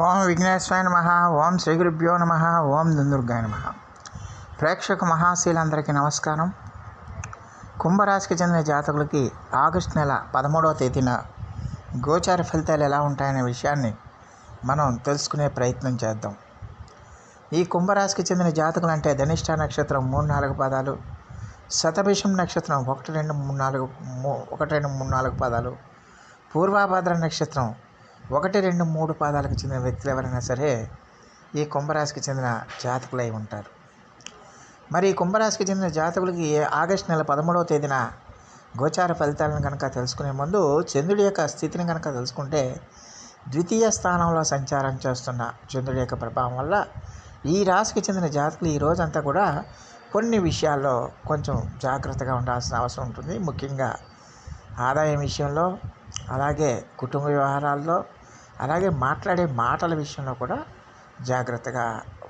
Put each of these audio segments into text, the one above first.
ఓం విఘ్నేశ్వరాయ నమ ఓం శ్రీ గురుభ్యో నమ ఓం దుందుర్గాయ నమ. ప్రేక్షక మహాశీలందరికీ నమస్కారం. కుంభరాశికి చెందిన జాతకులకి ఆగస్టు నెల పదమూడవ తేదీన గోచార ఫలితాలు ఎలా ఉంటాయనే విషయాన్ని మనం తెలుసుకునే ప్రయత్నం చేద్దాం. ఈ కుంభరాశికి చెందిన జాతకులు అంటే ధనిష్ట నక్షత్రం మూడు నాలుగు పదాలు శతభిషం నక్షత్రం ఒకటి రెండు మూడు నాలుగు మూ ఒకటి రెండు మూడు నాలుగు పదాలు పూర్వాభాద్ర నక్షత్రం ఒకటి రెండు మూడు పాదాలకు చెందిన వ్యక్తులు ఎవరైనా సరే ఈ కుంభరాశికి చెందిన జాతకులై ఉంటారు. మరి ఈ కుంభరాశికి చెందిన జాతకులకి ఆగస్టు నెల పదమూడవ తేదీన గోచార ఫలితాలను కనుక తెలుసుకునే ముందు చంద్రుడి యొక్క స్థితిని కనుక తెలుసుకుంటే ద్వితీయ స్థానంలో సంచారం చేస్తున్న చంద్రుడి యొక్క ప్రభావం వల్ల ఈ రాశికి చెందిన జాతకులు ఈ రోజంతా కూడా కొన్ని విషయాల్లో కొంచెం జాగ్రత్తగా ఉండాల్సిన అవసరం ఉంటుంది. ముఖ్యంగా ఆదాయం విషయంలో అలాగే కుటుంబ వ్యవహారాల్లో అలాగే మాట్లాడే మాటల విషయంలో కూడా జాగ్రత్తగా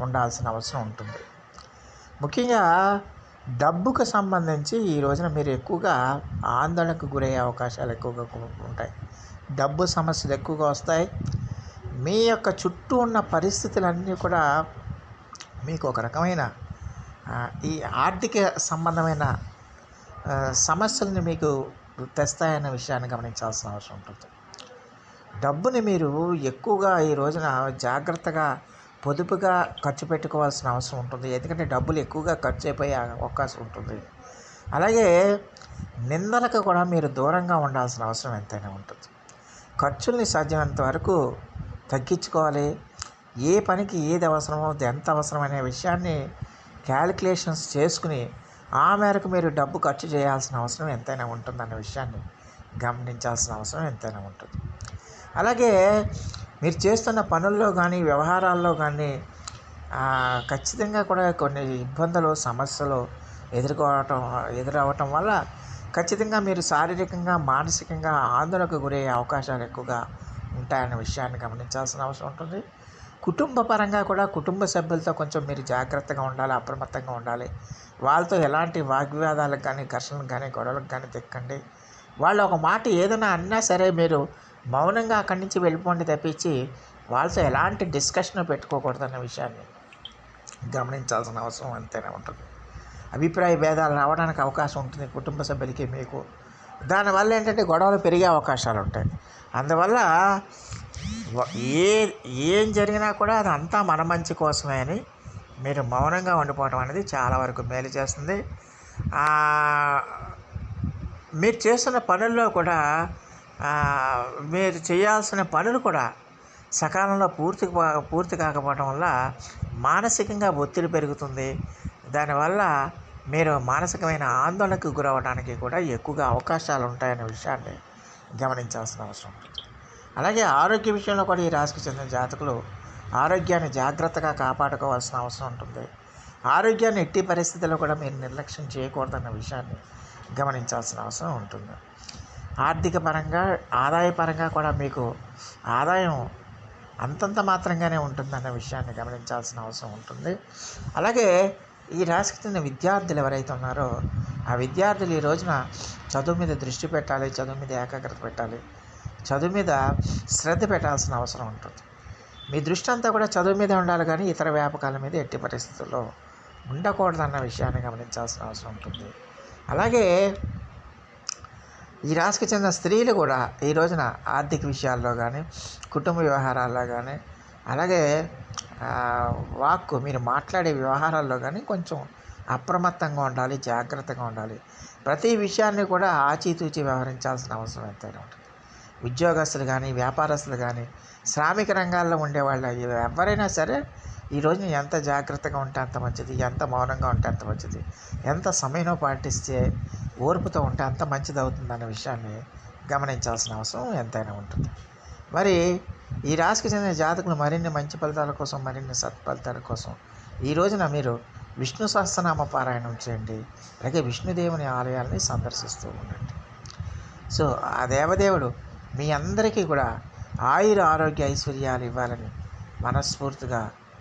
ఉండాల్సిన అవసరం ఉంటుంది. ముఖ్యంగా డబ్బుకు సంబంధించి ఈ రోజున మీరు ఎక్కువగా ఆందోళనకు గురయ్యే అవకాశాలు ఎక్కువగా ఉంటాయి. డబ్బు సమస్యలు ఎక్కువగా వస్తాయి. మీ యొక్క చుట్టూ ఉన్న పరిస్థితులన్నీ కూడా మీకు ఒక రకమైన ఈ ఆర్థిక సంబంధమైన సమస్యలను సమస్యల్ని మీకు తెస్తాయన్న విషయాన్ని గమనించాల్సిన అవసరం ఉంటుంది. డబ్బుని మీరు ఎక్కువగా ఈ రోజున జాగ్రత్తగా పొదుపుగా ఖర్చు పెట్టుకోవాల్సిన అవసరం ఉంటుంది. ఎందుకంటే డబ్బులు ఎక్కువగా ఖర్చు అయిపోయే అవకాశం ఉంటుంది. అలాగే నిందలకు కూడా మీరు దూరంగా ఉండాల్సిన అవసరం ఎంతైనా ఉంటుంది. ఖర్చుల్ని సాధ్యమైనంత వరకు తగ్గించుకోవాలి. ఏ పనికి ఏది అవసరమో అది ఎంత అవసరం అనే విషయాన్ని క్యాలిక్యులేషన్స్ చేసుకుని ఆ మేరకు మీరు డబ్బు ఖర్చు చేయాల్సిన అవసరం ఎంతైనా ఉంటుందన్న విషయాన్ని గమనించాల్సిన అవసరం ఎంతైనా ఉంటుంది. అలాగే మీరు చేస్తున్న పనుల్లో కానీ వ్యవహారాల్లో కానీ ఖచ్చితంగా కూడా కొన్ని ఇబ్బందులు సమస్యలు ఎదుర్కోవటం ఎదురవటం వల్ల ఖచ్చితంగా మీరు శారీరకంగా మానసికంగా ఆందోళనకు గురయ్యే అవకాశాలు ఎక్కువగా ఉంటాయన్న విషయాన్ని గమనించాల్సిన అవసరం ఉంటుంది. కుటుంబ పరంగా కూడా కుటుంబ సభ్యులతో కొంచెం మీరు జాగ్రత్తగా ఉండాలి అప్రమత్తంగా ఉండాలి. వాళ్ళతో ఎలాంటి వాగ్వివాదాలకు కానీ ఘర్షణలకు కానీ గొడవలకు కానీ తెక్కండి. వాళ్ళు ఒక మాట ఏదైనా అన్నా సరే మీరు మౌనంగా అక్కడి నుంచి వెళ్ళిపోండి తప్పించి వాళ్ళతో ఎలాంటి డిస్కషన్ పెట్టుకోకూడదన్న విషయాన్ని గమనించాల్సిన అవసరం అంతేనే ఉంటుంది. అభిప్రాయ భేదాలు రావడానికి అవకాశం ఉంటుంది కుటుంబ సభ్యులకి మీకు. దానివల్ల ఏంటంటే గొడవలు పెరిగే అవకాశాలు ఉంటాయి. అందువల్ల ఏ ఏం జరిగినా కూడా అది అంతా మన మంచి కోసమే అని మీరు మౌనంగా ఉండిపోవడం అనేది చాలా వరకు మేలు చేస్తుంది. మీరు చేస్తున్న పనుల్లో కూడా మీరు చేయాల్సిన పనులు కూడా సకాలంలో పూర్తి పూర్తి కాకపోవడం వల్ల మానసికంగా ఒత్తిడి పెరుగుతుంది. దానివల్ల మీరు మానసికమైన ఆందోళనకు గురవడానికి కూడా ఎక్కువగా అవకాశాలు ఉంటాయనే విషయాన్ని గమనించాల్సిన అవసరం. ఉంటుంది అలాగే ఆరోగ్య విషయంలో కూడా ఈ రాశికి చెందిన జాతకులు ఆరోగ్యాన్ని జాగ్రత్తగా కాపాడుకోవాల్సిన అవసరం ఉంటుంది. ఆరోగ్యాన్ని ఎట్టి పరిస్థితుల్లో కూడా మీరు నిర్లక్ష్యం చేయకూడదన్న విషయాన్ని గమనించాల్సిన అవసరం ఉంటుంది. ఆర్థిక పరంగా ఆదాయ పరంగా కూడా మీకు ఆదాయం అంతంత మాత్రంగానే ఉంటుందన్న విషయాన్ని గమనించాల్సిన అవసరం ఉంటుంది. అలాగే ఈ రాశికి చెందిన విద్యార్థులు ఎవరైతే ఉన్నారో ఆ విద్యార్థులు ఈ రోజున చదువు మీద దృష్టి పెట్టాలి చదువు మీద ఏకాగ్రత పెట్టాలి. చదువు మీద శ్రద్ధ పెట్టాల్సిన అవసరం ఉంటుంది. మీ దృష్టి అంతా కూడా చదువు మీద ఉండాలి కానీ ఇతర వ్యాపకాల మీద ఎట్టి పరిస్థితుల్లో ఉండకూడదన్న విషయాన్ని గమనించాల్సిన అవసరం ఉంటుంది. అలాగే ఈ రాశికి చెందిన స్త్రీలు కూడా ఈ రోజున ఆర్థిక విషయాల్లో కానీ కుటుంబ వ్యవహారాల్లో కానీ అలాగే వాక్కు మీరు మాట్లాడే వ్యవహారాల్లో కానీ కొంచెం అప్రమత్తంగా ఉండాలి జాగ్రత్తగా ఉండాలి. ప్రతి విషయాన్ని కూడా ఆచితూచి వ్యవహరించాల్సిన అవసరం ఎంతైనా ఉంటుంది. ఉద్యోగస్తులు కానీ వ్యాపారస్తులు కానీ శ్రామిక రంగాల్లో ఉండేవాళ్ళు ఎవరైనా సరే ఈ రోజున ఎంత జాగ్రత్తగా ఉంటే అంత మంచిది ఎంత మౌనంగా ఉంటే అంత మంచిది ఎంత సమయం పాటిస్తే ఓర్పుతో ఉంటే అంత మంచిది అవుతుందన్న విషయాన్ని గమనించాల్సిన అవసరం ఎంతైనా ఉంటుంది. మరి ఈ రాశికి చెందిన జాతకులు మరిన్ని మంచి ఫలితాల కోసం మరిన్ని సత్ఫలితాల కోసం ఈ రోజున మీరు విష్ణు సహస్రనామ పారాయణం చేయండి. అలాగే విష్ణుదేవుని ఆలయాల్ని సందర్శిస్తూ ఉండండి. సో ఆ దేవదేవుడు మీ అందరికీ కూడా ఆయుర ఆరోగ్య ఐశ్వర్యాలు ఇవ్వాలని మనస్ఫూర్తిగా